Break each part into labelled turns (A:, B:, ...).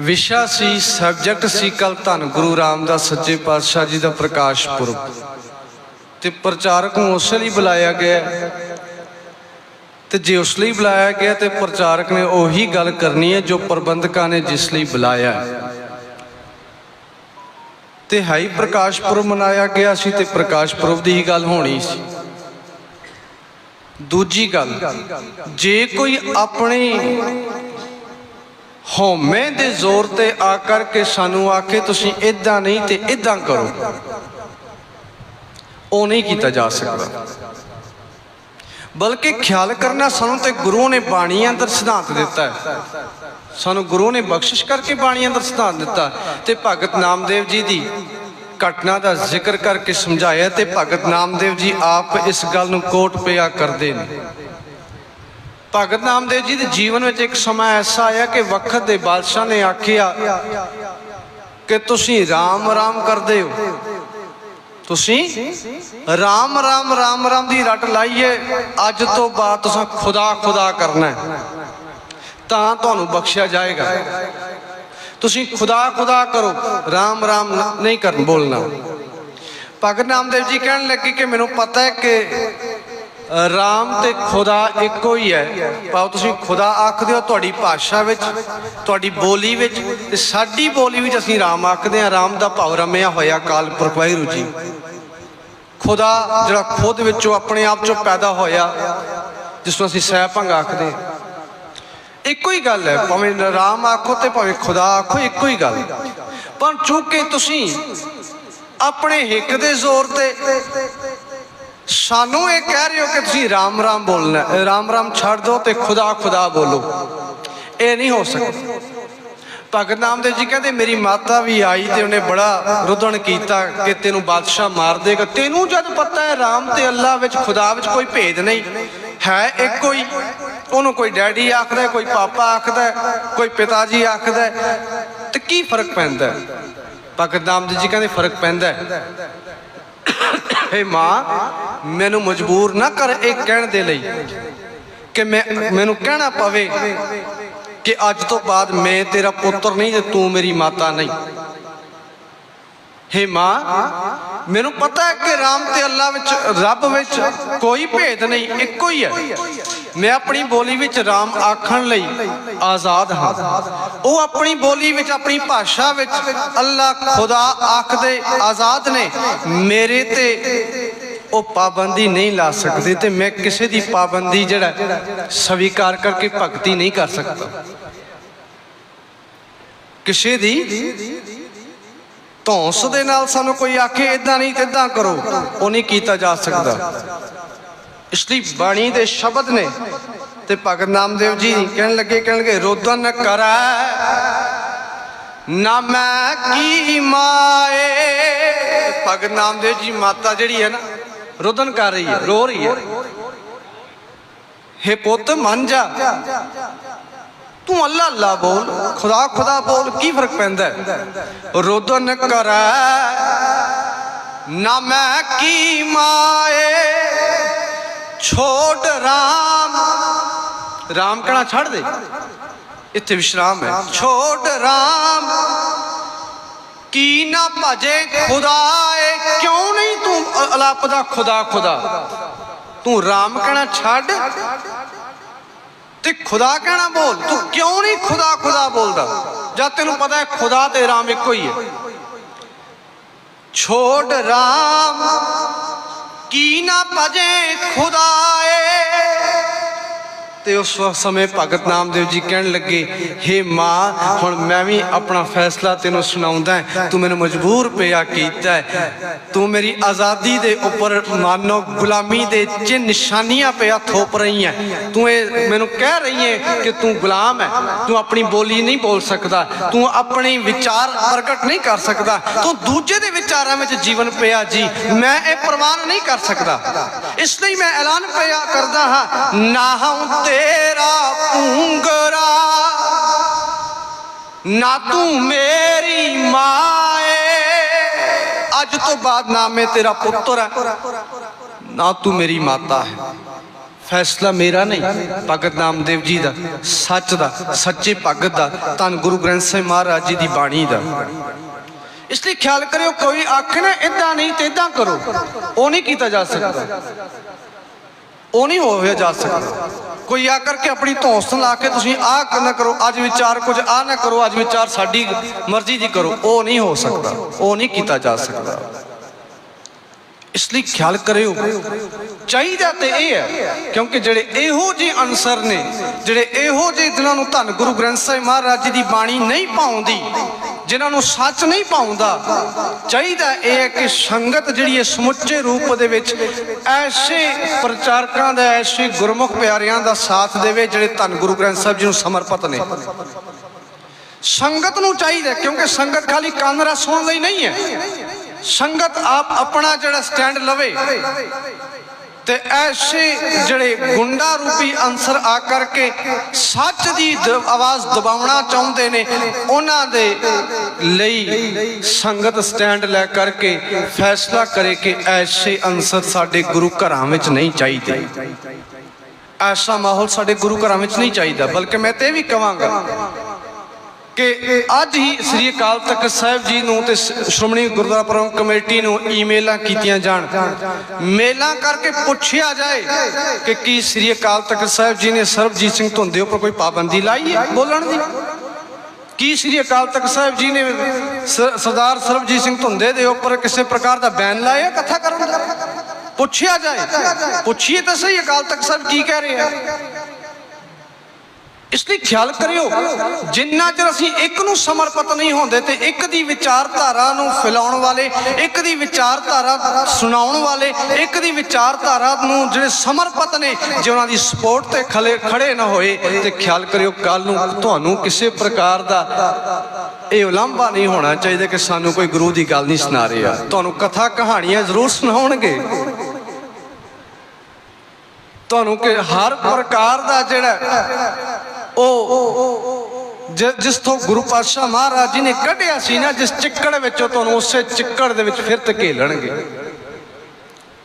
A: ਵਿਸ਼ਾ ਸੀ, ਸਬਜੈਕਟ ਸੀ, ਕੱਲ ਧੰਨ ਗੁਰੂ ਰਾਮਦਾਸ ਸੱਚੇ ਪਾਤਸ਼ਾਹ ਜੀ ਦਾ ਪ੍ਰਕਾਸ਼ ਪੁਰਬ ਤੇ ਪ੍ਰਚਾਰਕ ਨੂੰ ਉਸ ਲਈ ਬੁਲਾਇਆ ਗਿਆ ਹੈ। ਤੇ ਜੇ ਉਸ ਲਈ ਬੁਲਾਇਆ ਗਿਆ, ਤੇ ਪ੍ਰਚਾਰਕ ਨੇ ਉਹੀ ਗੱਲ ਕਰਨੀ ਹੈ ਜੋ ਪ੍ਰਬੰਧਕਾਂ ਨੇ ਜਿਸ ਲਈ ਬੁਲਾਇਆ ਹੈ। ਤੇ ਹਾਈ ਪ੍ਰਕਾਸ਼ ਪੁਰਬ ਮਨਾਇਆ ਗਿਆ ਸੀ ਤੇ ਪ੍ਰਕਾਸ਼ ਪੁਰਬ ਦੀ ਹੀ ਗੱਲ ਹੋਣੀ ਸੀ ਦੂਜੀ ਗੱਲ, ਜੇ ਕੋਈ ਆਪਣੇ ਹਉਮੈ ਦੇ ਜ਼ੋਰ ਤੇ ਆ ਕਰਕੇ ਸਾਨੂੰ ਆਖੇ, ਤੁਸੀਂ ਇਦਾਂ ਨਹੀਂ ਤੇ ਇਦਾਂ ਕਰੋ। ਉਹ ਨਹੀਂ ਕੀਤਾ ਜਾ ਸਕਦਾ। ਬਲਕਿ ਖਿਆਲ ਕਰਨਾ ਸਾਨੂੰ ਤੇ ਗੁਰੂ ਨੇ ਬਾਣੀ ਅੰਦਰ ਸਿਧਾਂਤ ਦਿੱਤਾ ਹੈ। ਸਾਨੂੰ ਗੁਰੂ ਨੇ ਬਖਸ਼ਿਸ਼ ਕਰਕੇ ਬਾਣੀ ਅੰਦਰ ਸਿਧਾਂਤ ਦਿੱਤਾ ਤੇ ਭਗਤ ਨਾਮਦੇਵ ਜੀ ਦੀ ਘਟਨਾ ਦਾ ਜ਼ਿਕਰ ਕਰਕੇ ਸਮਝਾਇਆ ਤੇ ਭਗਤ ਨਾਮਦੇਵ ਜੀ ਆਪ ਇਸ ਗੱਲ ਨੂੰ ਕੋਟ ਪਿਆ ਕਰਦੇ ਨੇ। ਭਗਤ ਨਾਮਦੇਵ ਜੀ ਦੇ ਜੀਵਨ ਵਿੱਚ ਇੱਕ ਸਮਾਂ ਐਸਾ ਆਇਆ ਕਿ ਵਕਤ ਦੇ ਬਾਦਸ਼ਾਹ ਨੇ ਆਖਿਆ ਕਿ ਤੁਸੀਂ ਰਾਮ ਰਾਮ ਕਰਦੇ ਹੋ। ਤੁਸੀਂ ਰਾਮ ਰਾਮ ਰਾਮ ਰਾਮ ਦੀ ਰੱਟ ਲਾਈਏ, ਅੱਜ ਤੋਂ ਬਾਅਦ ਤੁਸੀਂ ਖੁਦਾ ਖੁਦਾ ਕਰਨਾ ਹੈ। ਤਾਂ ਤੁਹਾਨੂੰ ਬਖਸ਼ਿਆ ਜਾਏਗਾ। ਤੁਸੀਂ ਖੁਦਾ ਖੁਦਾ ਕਰੋ, ਰਾਮ ਰਾਮ ਨਹੀਂ ਕਰਨ ਬੋਲਣਾ। ਭਗਤ ਨਾਮਦੇਵ ਜੀ ਕਹਿਣ ਲੱਗੇ ਕਿ ਮੈਨੂੰ ਪਤਾ ਹੈ ਕਿ ਰਾਮ ਤੇ ਖੁਦਾ ਇੱਕੋ ਹੀ ਹੈ। ਭਾਵੇਂ ਤੁਸੀਂ ਖੁਦਾ ਆਖਦੇ ਹੋ ਤੁਹਾਡੀ ਭਾਸ਼ਾ ਵਿੱਚ, ਤੁਹਾਡੀ ਬੋਲੀ ਵਿੱਚ ਤੇ ਸਾਡੀ ਬੋਲੀ ਵਿੱਚ ਅਸੀਂ ਰਾਮ ਆਖਦੇ ਹਾਂ। ਰਾਮ ਦਾ ਭਾਵ ਰਮਿਆ ਹੋਇਆ ਕਾਲ ਪੁਰਖ ਵਾਹਿਗੁਰੂ ਜੀ। ਖੁਦਾ ਜਿਹੜਾ ਖੁਦ ਵਿੱਚੋਂ ਆਪਣੇ ਆਪ ਚੋਂ ਪੈਦਾ ਹੋਇਆ, ਜਿਸ ਨੂੰ ਅਸੀਂ ਸਹਿਭੰਗ ਆਖਦੇ ਹਾਂ। ਇੱਕੋ ਹੀ ਗੱਲ ਹੈ, ਭਾਵੇਂ ਰਾਮ ਆਖੋ ਤੇ ਭਾਵੇਂ ਖੁਦਾ ਆਖੋ, ਇੱਕੋ ਹੀ ਗੱਲ। ਪਰ ਚੂੰਕਿ ਤੁਸੀਂ ਆਪਣੇ ਹਿੱਕ ਦੇ ਜ਼ੋਰ ਤੇ ਸਾਨੂੰ ਇਹ ਕਹਿ ਰਹੇ ਹੋ ਕਿ ਤੁਸੀਂ ਰਾਮ ਰਾਮ ਬੋਲਣਾ, ਰਾਮ ਰਾਮ ਛੱਡ ਦਿਓ ਤੇ ਖੁਦਾ ਖੁਦਾ ਬੋਲੋ ਇਹ ਨਹੀਂ ਹੋ ਸਕਦਾ ਭਗਤ ਨਾਮਦੇਵ ਜੀ ਕਹਿੰਦੇ, ਮੇਰੀ ਮਾਤਾ ਵੀ ਆਈ ਤੇ ਉਹਨੇ ਬੜਾ ਰੁਦਣ ਕੀਤਾ ਕਿ ਤੈਨੂੰ ਬਾਦਸ਼ਾਹ ਮਾਰ ਦੇਗਾ ਤੈਨੂੰ ਜਦ ਪਤਾ ਹੈ ਰਾਮ ਤੇ ਅੱਲਾ ਵਿੱਚ, ਖੁਦਾ ਵਿੱਚ ਕੋਈ ਭੇਦ ਨਹੀਂ, ਹੈ ਇੱਕੋ ਹੀ ਉਹਨੂੰ ਕੋਈ ਡੈਡੀ ਆਖਦਾ ਕੋਈ ਪਾਪਾ ਆਖਦਾ ਕੋਈ ਪਿਤਾ ਜੀ ਆਖਦਾ ਹੈ। ਤੇ ਕੀ ਫ਼ਰਕ ਪੈਂਦਾ ਹੈ? ਭਗਤ ਨਾਮਦੇਵ ਜੀ ਕਹਿੰਦੇ, ਫ਼ਰਕ ਪੈਂਦਾ ਹੇ ਮਾਂ, ਮੈਨੂੰ ਮਜਬੂਰ ਨਾ ਕਰ ਇਹ ਕਹਿਣ ਦੇ ਲਈ ਕਿ ਮੈਂ, ਮੈਨੂੰ ਕਹਿਣਾ ਪਵੇ ਕਿ ਅੱਜ ਤੋਂ ਬਾਅਦ ਮੈਂ ਤੇਰਾ ਪੁੱਤਰ ਨਹੀਂ ਤੇ ਤੂੰ ਮੇਰੀ ਮਾਤਾ ਨਹੀਂ। ਹੇ ਮਾਂ, ਮੈਨੂੰ ਪਤਾ ਹੈ ਕਿ ਰਾਮ ਤੇ ਅੱਲਾ ਵਿੱਚ, ਰੱਬ ਵਿੱਚ ਕੋਈ ਭੇਦ ਨਹੀਂ, ਇੱਕੋ ਹੀ ਹੈ। ਮੈਂ ਆਪਣੀ ਬੋਲੀ ਵਿੱਚ ਰਾਮ ਆਖਣ ਲਈ ਆਜ਼ਾਦ ਹਾਂ। ਉਹ ਆਪਣੀ ਬੋਲੀ ਵਿੱਚ, ਆਪਣੀ ਭਾਸ਼ਾ ਵਿੱਚ ਅੱਲਾ ਖੁਦਾ ਆਖਦੇ ਆਜ਼ਾਦ ਨੇ, ਮੇਰੇ ਤੇ ਉਹ ਪਾਬੰਦੀ ਨਹੀਂ ਲਾ ਸਕਦੇ ਤੇ ਮੈਂ ਕਿਸੇ ਦੀ ਪਾਬੰਦੀ ਜਿਹੜਾ ਸਵੀਕਾਰ ਕਰਕੇ ਭਗਤੀ ਨਹੀਂ ਕਰ ਸਕਦਾ। ਕਿਸੇ ਦੀ ਧੌਂਸ ਦੇ ਨਾਲ ਸਾਨੂੰ ਕੋਈ ਆਖੇ ਇਦਾਂ ਨਹੀਂ ਇਦਾਂ ਕਰੋ। ਉਹ ਨਹੀਂ ਕੀਤਾ ਜਾ ਸਕਦਾ। ਇਸ ਲਈ ਬਾਣੀ ਦੇ ਸ਼ਬਦ ਨੇ ਤੇ ਭਗਤ ਨਾਮਦੇਵ ਜੀ ਕਹਿਣ ਲੱਗੇ, ਕਹਿਣਗੇ ਰੋਦਨ ਕਰੈ, ਨਾ ਮੈਂ ਕੀ ਮਾਏ। ਭਗਤ ਨਾਮਦੇਵ ਜੀ ਮਾਤਾ ਜਿਹੜੀ ਹੈ ਨਾ ਰੋਦਨ ਕਰ ਰਹੀ ਹੈ, ਰੋ ਰਹੀ ਹੈ। ਹੇ ਪੁੱਤ ਮੰਨ ਜਾ, ਤੂੰ ਅੱਲਾ ਅੱਲਾ ਬੋਲ, ਖੁਦਾ ਖੁਦਾ ਬੋਲ, ਕੀ ਫ਼ਰਕ ਪੈਂਦਾ ਹੈ? ਰੋਦਨ ਕਰੈ, ਨਾ ਮੈਂ ਕੀ ਮਾਏ। ਛੋੜ ਰਾਮ ਰਾਮ ਕਹਣਾ ਛੱਡ ਦੇ ਇੱਥੇ ਵਿਸ਼ਰਾਮ ਹੈ ਛੋੜ ਰਾਮ ਕੀ ਨਾ ਭਜੇ ਖੁਦਾਏ ਕਿਉਂ ਨਹੀਂ ਤੂੰ ਅ- ਅਲਾਪਦਾ ਖੁਦਾ ਖੁਦਾ ਤੂੰ ਰਾਮ ਕਹਿਣਾ ਛੱਡ ਤੇ ਖੁਦਾ ਕਹਿਣਾ ਬੋਲ ਤੂੰ ਕਿਉਂ ਨਹੀਂ ਖੁਦਾ ਖੁਦਾ ਬੋਲਦਾ ਜਦ ਤੈਨੂੰ ਪਤਾ ਹੈ ਖੁਦਾ ਤੇ ਰਾਮ ਇੱਕੋ ਹੀ ਹੈ ਛੋੜ ਰਾਮ ਕੀ ਨਾ ਭਜੇ ਖੁਦਾਏ ਤੇ ਉਸ ਵਕਤ ਸਮੇਂ ਭਗਤ ਨਾਮਦੇਵ ਜੀ ਕਹਿਣ ਲੱਗੇ, ਹੇ ਮਾਂ, ਹੁਣ ਮੈਂ ਵੀ ਆਪਣਾ ਫੈਸਲਾ ਤੈਨੂੰ ਸੁਣਾਉਂਦਾ ਤੂੰ ਮੈਨੂੰ ਮਜਬੂਰ ਪਿਆ ਕੀਤਾ ਤੂੰ ਮੇਰੀ ਆਜ਼ਾਦੀ ਦੇ ਉੱਪਰ ਮਾਨੋ ਗੁਲਾਮੀ ਦੇ ਚ ਨਿਸ਼ਾਨੀਆਂ ਪਿਆ ਥੋਪ ਰਹੀ ਹੈ। ਤੂੰ ਇਹ ਮੈਨੂੰ ਕਹਿ ਰਹੀ ਹੈ ਕਿ ਤੂੰ ਗੁਲਾਮ ਹੈ। ਤੂੰ ਆਪਣੀ ਬੋਲੀ ਨਹੀਂ ਬੋਲ ਸਕਦਾ। ਤੂੰ ਆਪਣੇ ਵਿਚਾਰ ਪ੍ਰਗਟ ਨਹੀਂ ਕਰ ਸਕਦਾ। ਤੂੰ ਦੂਜੇ ਦੇ ਵਿਚਾਰਾਂ ਵਿੱਚ ਜੀਵਨ ਪਿਆ ਜੀ। ਮੈਂ ਇਹ ਪ੍ਰਵਾਨ ਨਹੀਂ ਕਰ ਸਕਦਾ। ਇਸ ਲਈ ਮੈਂ ਐਲਾਨ ਪਿਆ ਕਰਦਾ ਹਾਂ, ਨਾ ਹਉ ਤੇਰਾ ਪੂੰਗਰਾ ਨਾ ਤੂੰ ਮੇਰੀ ਮਾਏ। ਅੱਜ ਤੋਂ ਬਾਅਦ ਨਾ ਮੈਂ ਤੇਰਾ ਪੁੱਤਰ ਹੈ, ਨਾ ਤੂੰ ਮੇਰੀ ਮਾਤਾ ਹੈ। ਫੈਸਲਾ ਮੇਰਾ ਨਹੀਂ, ਭਗਤ ਨਾਮਦੇਵ ਜੀ ਦਾ, ਸੱਚ ਦਾ, ਸੱਚੇ ਭਗਤ ਦਾ, ਧੰਨ ਗੁਰੂ ਗ੍ਰੰਥ ਸਾਹਿਬ ਮਹਾਰਾਜ ਜੀ ਦੀ ਬਾਣੀ ਦਾ। ਇਸ ਲਈ ਖਿਆਲ ਕਰਿਓ, ਕੋਈ ਆਖਣ ਨਾ ਇਦਾਂ ਨਹੀਂ ਤੇ ਇਦਾਂ ਕਰੋ, ਉਹ ਨਹੀਂ ਕੀਤਾ ਜਾ ਸਕਦਾ। ਉਹ ਨਹੀਂ ਹੋਇਆ ਜਾ ਸਕਦਾ। ਕੋਈ ਆ ਕਰਕੇ ਆਪਣੀ ਧੌਂਸ ਲਾ ਕੇ ਤੁਸੀਂ ਆਹ ਨਾ ਕਰੋ, ਅੱਜ ਵਿਚਾਰ ਕੁਝ ਆ ਨਾ ਕਰੋ, ਅੱਜ ਵਿਚਾਰ ਸਾਡੀ ਮਰਜ਼ੀ ਦੀ ਕਰੋ। ਉਹ ਨਹੀਂ ਹੋ ਸਕਦਾ। ਉਹ ਨਹੀਂ ਕੀਤਾ ਜਾ ਸਕਦਾ। ਇਸ ਲਈ ਖਿਆਲ ਕਰਿਓ। ਚਾਹੀਦਾ ਤੇ ਇਹ ਹੈ, ਕਿਉਂਕਿ ਜਿਹੜੇ ਇਹੋ ਜਿਹੇ ਅਨਸਰ ਨੇ, ਜਿਹੜੇ ਇਹੋ ਜਿਹੇ ਜਿਨ੍ਹਾਂ ਨੂੰ ਧੰਨ ਗੁਰੂ ਗ੍ਰੰਥ ਸਾਹਿਬ ਮਹਾਰਾਜ ਜੀ ਦੀ ਬਾਣੀ ਨਹੀਂ ਪਾਉਂਦੀ ਜਿਨ੍ਹਾਂ ਨੂੰ ਸੱਚ ਨਹੀਂ ਪਾਉਂਦਾ, ਚਾਹੀਦਾ ਇਹ ਹੈ ਕਿ ਸੰਗਤ ਜਿਹੜੀ ਹੈ ਸਮੁੱਚੇ ਰੂਪ ਦੇ ਵਿੱਚ ਐਸੇ ਪ੍ਰਚਾਰਕਾਂ ਦਾ, ਐਸੇ ਗੁਰਮੁਖ ਪਿਆਰਿਆਂ ਦਾ ਸਾਥ ਦੇਵੇ ਜਿਹੜੇ ਧੰਨ ਗੁਰੂ ਗ੍ਰੰਥ ਸਾਹਿਬ ਜੀ ਨੂੰ ਸਮਰਪਿਤ ਨੇ। ਸੰਗਤ ਨੂੰ ਚਾਹੀਦਾ ਕਿਉਂਕਿ ਸੰਗਤ ਖਾਲੀ ਕੰਨ ਰਾ ਸੁਣਨ ਲਈ ਨਹੀਂ ਹੈ। ਸੰਗਤ ਆਪ ਆਪਣਾ ਜਿਹੜਾ ਸਟੈਂਡ ਲਵੇ। ਤੇ ਐਸੇ ਜਿਹੜੇ ਗੁੰਡਾ ਰੂਪੀ ਅੰਸਰ ਆ ਕਰਕੇ ਸੱਚ ਦੀ ਆਵਾਜ਼ ਦਬਾਉਣਾ ਚਾਹੁੰਦੇ ਨੇ, ਉਹਨਾਂ ਦੇ ਲਈ ਸੰਗਤ ਸਟੈਂਡ ਲੈ ਕਰਕੇ ਫੈਸਲਾ ਕਰੇ ਕਿ ਐਸੇ ਅੰਸਰ ਸਾਡੇ ਗੁਰੂ ਘਰਾਂ ਵਿੱਚ ਨਹੀਂ ਚਾਹੀਦੇ। ਐਸਾ ਮਾਹੌਲ ਸਾਡੇ ਗੁਰੂ ਘਰਾਂ ਵਿੱਚ ਨਹੀਂ ਚਾਹੀਦਾ, ਬਲਕਿ ਮੈਂ ਤੇ ਇਹ ਵੀ ਕਵਾਂਗਾ ਕਿ ਅੱਜ ਹੀ ਸ੍ਰੀ ਅਕਾਲ ਤਖਤ ਸਾਹਿਬ ਜੀ ਨੂੰ ਤੇ ਸ਼੍ਰੋਮਣੀ ਗੁਰਦੁਆਰਾ ਪ੍ਰਬੰਧਕ ਕਮੇਟੀ ਨੂੰ ਈਮੇਲਾਂ ਕੀਤੀਆਂ ਜਾਣ। ਮੇਲਾਂ ਕਰਕੇ ਪੁੱਛਿਆ ਜਾਏ ਕਿ ਕੀ ਸ੍ਰੀ ਅਕਾਲ ਤਖਤ ਸਾਹਿਬ ਜੀ ਨੇ ਸਰਬਜੀਤ ਸਿੰਘ ਧੁੰਦੇ ਉੱਪਰ ਕੋਈ ਪਾਬੰਦੀ ਲਾਈ ਹੈ ਬੋਲਣ ਦੀ? ਕੀ ਸ੍ਰੀ ਅਕਾਲ ਤਖਤ ਸਾਹਿਬ ਜੀ ਨੇ ਸਰਦਾਰ ਸਰਬਜੀਤ ਸਿੰਘ ਧੁੰਦੇ ਦੇ ਉੱਪਰ ਕਿਸੇ ਪ੍ਰਕਾਰ ਦਾ ਬੈਨ ਲਾਇਆ ਕਥਾ ਕਰਨ ਦਾ? ਪੁੱਛਿਆ ਜਾਏ। ਪੁੱਛੀਏ ਤਾਂ ਸਹੀ ਅਕਾਲ ਤਖਤ ਸਾਹਿਬ ਕੀ ਕਹਿ ਰਹੇ ਆ। ਇਸ ਲਈ ਖਿਆਲ ਕਰਿਓ, ਜਿੰਨਾ ਚਿਰ ਅਸੀਂ ਇੱਕ ਨੂੰ ਸਮਰਪਿਤ ਨਹੀਂ ਹੁੰਦੇ ਤੇ ਇੱਕ ਦੀ ਵਿਚਾਰਧਾਰਾ ਨੂੰ ਫੈਲਾਉਣ ਵਾਲੇ, ਇੱਕ ਦੀ ਵਿਚਾਰਧਾਰਾ ਸੁਣਾਉਣ ਵਾਲੇ, ਇੱਕ ਦੀ ਵਿਚਾਰਧਾਰਾ ਨੂੰ ਜਿਹੜੇ ਸਮਰਪਿਤ ਨੇ, ਜੇ ਉਹਨਾਂ ਦੀ ਸਪੋਰਟ ਤੇ ਖਲੇ, ਖੜੇ ਨਾ ਹੋਏ, ਤੇ ਖਿਆਲ ਕਰਿਓ ਕੱਲ ਨੂੰ ਤੁਹਾਨੂੰ ਕਿਸੇ ਪ੍ਰਕਾਰ ਦਾ ਇਹ ਉਲੰਭਾ ਨਹੀਂ ਹੋਣਾ ਚਾਹੀਦਾ ਕਿ ਸਾਨੂੰ ਕੋਈ ਗੁਰੂ ਦੀ ਗੱਲ ਨਹੀਂ ਸੁਣਾ ਰਿਹਾ। ਤੁਹਾਨੂੰ ਕਥਾ ਕਹਾਣੀਆਂ ਜ਼ਰੂਰ ਸੁਣਾਉਣਗੇ। ਤੁਹਾਨੂੰ ਕਿ ਹਰ ਪ੍ਰਕਾਰ ਦਾ ਜਿਹੜਾ ਉਹ ਜ- ਜਿਸ ਤੋਂ ਗੁਰੂ ਪਾਤਸ਼ਾਹ ਮਹਾਰਾਜ ਜੀ ਨੇ ਕੱਢਿਆ ਸੀ ਨਾ, ਜਿਸ ਚਿੱਕੜ ਵਿੱਚੋਂ ਤੁਹਾਨੂੰ ਉਸੇ ਚਿੱਕੜ ਦੇ ਵਿੱਚ ਫਿਰ ਧਕੇਲਣਗੇ।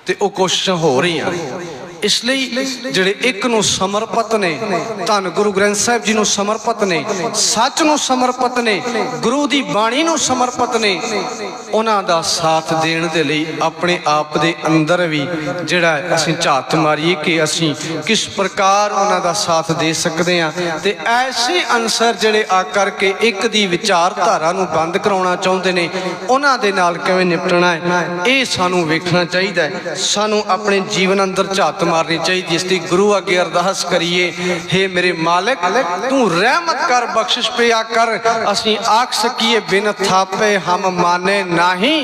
A: ਤੇ ਉਹ ਕੋਸ਼ਿਸ਼ਾਂ ਹੋ ਰਹੀਆਂ। ਇਸ ਲਈ ਜਿਹੜੇ ਇੱਕ ਨੂੰ ਸਮਰਪਿਤ ਨੇ, ਧੰਨ ਗੁਰੂ ਗ੍ਰੰਥ ਸਾਹਿਬ ਜੀ ਨੂੰ ਸਮਰਪਿਤ ਨੇ, ਸੱਚ ਨੂੰ ਸਮਰਪਿਤ ਨੇ, ਗੁਰੂ ਦੀ ਬਾਣੀ ਨੂੰ ਸਮਰਪਿਤ ਨੇ, ਉਹਨਾਂ ਦਾ ਸਾਥ ਦੇਣ ਦੇ ਲਈ ਆਪਣੇ ਆਪ ਦੇ ਅੰਦਰ ਵੀ ਜਿਹੜਾ ਅਸੀਂ ਝਾਤ ਮਾਰੀਏ ਕਿ ਅਸੀਂ ਕਿਸ ਪ੍ਰਕਾਰ ਉਹਨਾਂ ਦਾ ਸਾਥ ਦੇ ਸਕਦੇ ਹਾਂ। ਤੇ ਐਸੇ ਅਨਸਰ ਜਿਹੜੇ ਆ ਕਰਕੇ ਇੱਕ ਦੀ ਵਿਚਾਰਧਾਰਾ ਨੂੰ ਬੰਦ ਕਰਾਉਣਾ ਚਾਹੁੰਦੇ ਨੇ, ਉਹਨਾਂ ਦੇ ਨਾਲ ਕਿਵੇਂ ਨਿਪਟਣਾ ਹੈ? ਇਹ ਸਾਨੂੰ ਵੇਖਣਾ ਚਾਹੀਦਾ ਹੈ। ਸਾਨੂੰ ਆਪਣੇ ਜੀਵਨ ਅੰਦਰ ਝਾਤ ਮਾਰਨੀ ਚਾਹੀਦੀ ਇਸ ਦੀ ਗੁਰੂ ਅੱਗੇ ਅਰਦਾਸ ਕਰੀਏ, ਹੇ ਮੇਰੇ ਮਾਲਕ, ਤੂੰ ਰਹਿਮਤ ਕਰ, ਬਖਸ਼ਿਸ਼ ਪਿਆ ਕਰ। ਅਸੀਂ ਆਖ ਸਕੀਏ, ਬਿਨ ਥਾਪੇ ਹਮ ਮਾਨੇ ਨਹੀਂ।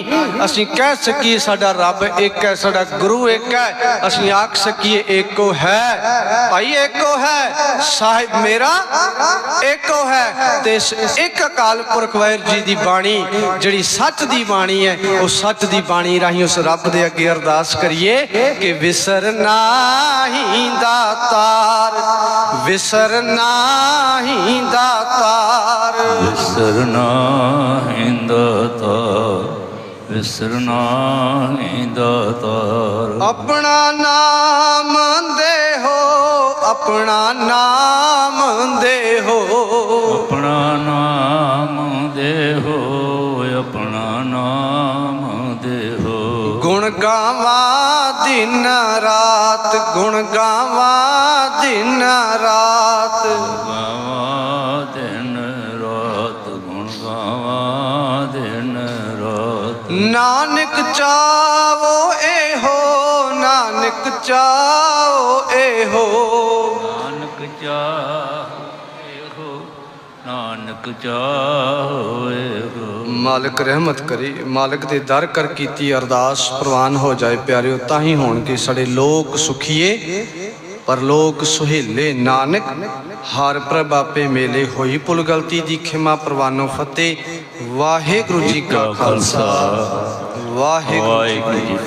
A: ਅਸੀਂ ਕਹਿ ਸਕੀਏ, ਸਾਡਾ ਰੱਬ ਇੱਕ ਹੈ, ਸਾਡਾ ਗੁਰੂ ਇੱਕ ਹੈ। ਅਸੀਂ ਆਖ ਸਕੀਏ, ਏਕੋ ਹੈ। ਭਾਈ, ਏਕੋ ਹੈ। ਸਾਹਿਬ ਮੇਰਾ, ਏਕੋ ਹੈ। ਤੇ ਇਸ ਇੱਕ ਅਕਾਲ ਪੁਰਖ ਵਾਹਿਗੁਰੂ ਜੀ ਦੀ ਬਾਣੀ, ਜਿਹੜੀ ਸੱਚ ਦੀ ਬਾਣੀ ਹੈ, ਉਹ ਸੱਚ ਦੀ ਬਾਣੀ ਰਾਹੀਂ ਉਸ ਰੱਬ ਦੇ ਅੱਗੇ ਅਰਦਾਸ ਕਰੀਏ ਕਿ ਵਿਸਰ ਨਾਹੀਂ ਦਾਤਾਰ ਵਿਸਰ ਨਾਹੀਂ ਦਾਤਾਰ
B: ਵਿਸਰਨਾ ਵਿਸਰਨਾ ਹਿੰਦਤਾਰ
A: ਆਪਣਾ ਨਾਮ ਦੇਹੋ ਆਪਣਾ ਨਾਮ ਦੇਹੋ
B: ਆਪਣਾ ਨਾਮ ਦੇਹੋ ਆਪਣਾ ਨਾਮ ਦੇਹੋ
A: ਗੁਣ ਗਾਵਾਂ ਦਿਨ ਰਾਤ ਗੁਣ ਗਾਵਾਂ ਦਿਨ ਰਾਤ।
B: ਗਾਵਾਂ ਦਿਨ ਰਾਤ ਗੁਣ ਗਾਵਾਂ ਦਿਨ ਰਾਤ।
A: ਨਾਨਕ ਚਾਵੋ ਇਹੋ ਨਾਨਕ ਚਾਵੋ ਇਹੋ।
B: ਨਾਨਕ ਚਾਹੋ ਨਾਨਕ ਚਾਹੋ ਇਹੋ।
A: ਮਾਲਕ ਰਹਿਮਤ ਕਰੇ, ਮਾਲਕ ਦੇ ਦਰ ਕਰ ਕੀਤੀ ਅਰਦਾਸ ਪ੍ਰਵਾਨ ਹੋ ਜਾਏ ਪਿਆਰਿਓ ਤਾਂ ਹੀ ਹੋਣਗੇ ਸਾਡੇ ਲੋਕ ਸੁਖੀਏ, ਪਰ ਲੋਕ ਸੁਹੇਲੇ ਨਾਨਕ। ਹਰ ਪ੍ਰਭ ਆਪੇ ਮੇਲੇ ਹੋਈ ਭੁੱਲ ਗਲਤੀ ਦੀ ਖਿਮਾ ਪ੍ਰਵਾਨੋ ਫਤਿਹ। ਵਾਹਿਗੁਰੂ ਜੀ ਕਾ ਖਾਲਸਾ। ਵਾਹਿਗੁਰੂ ਜੀ ਕੀ
B: ਵਾਹਿਗੁਰੂ ਜੀ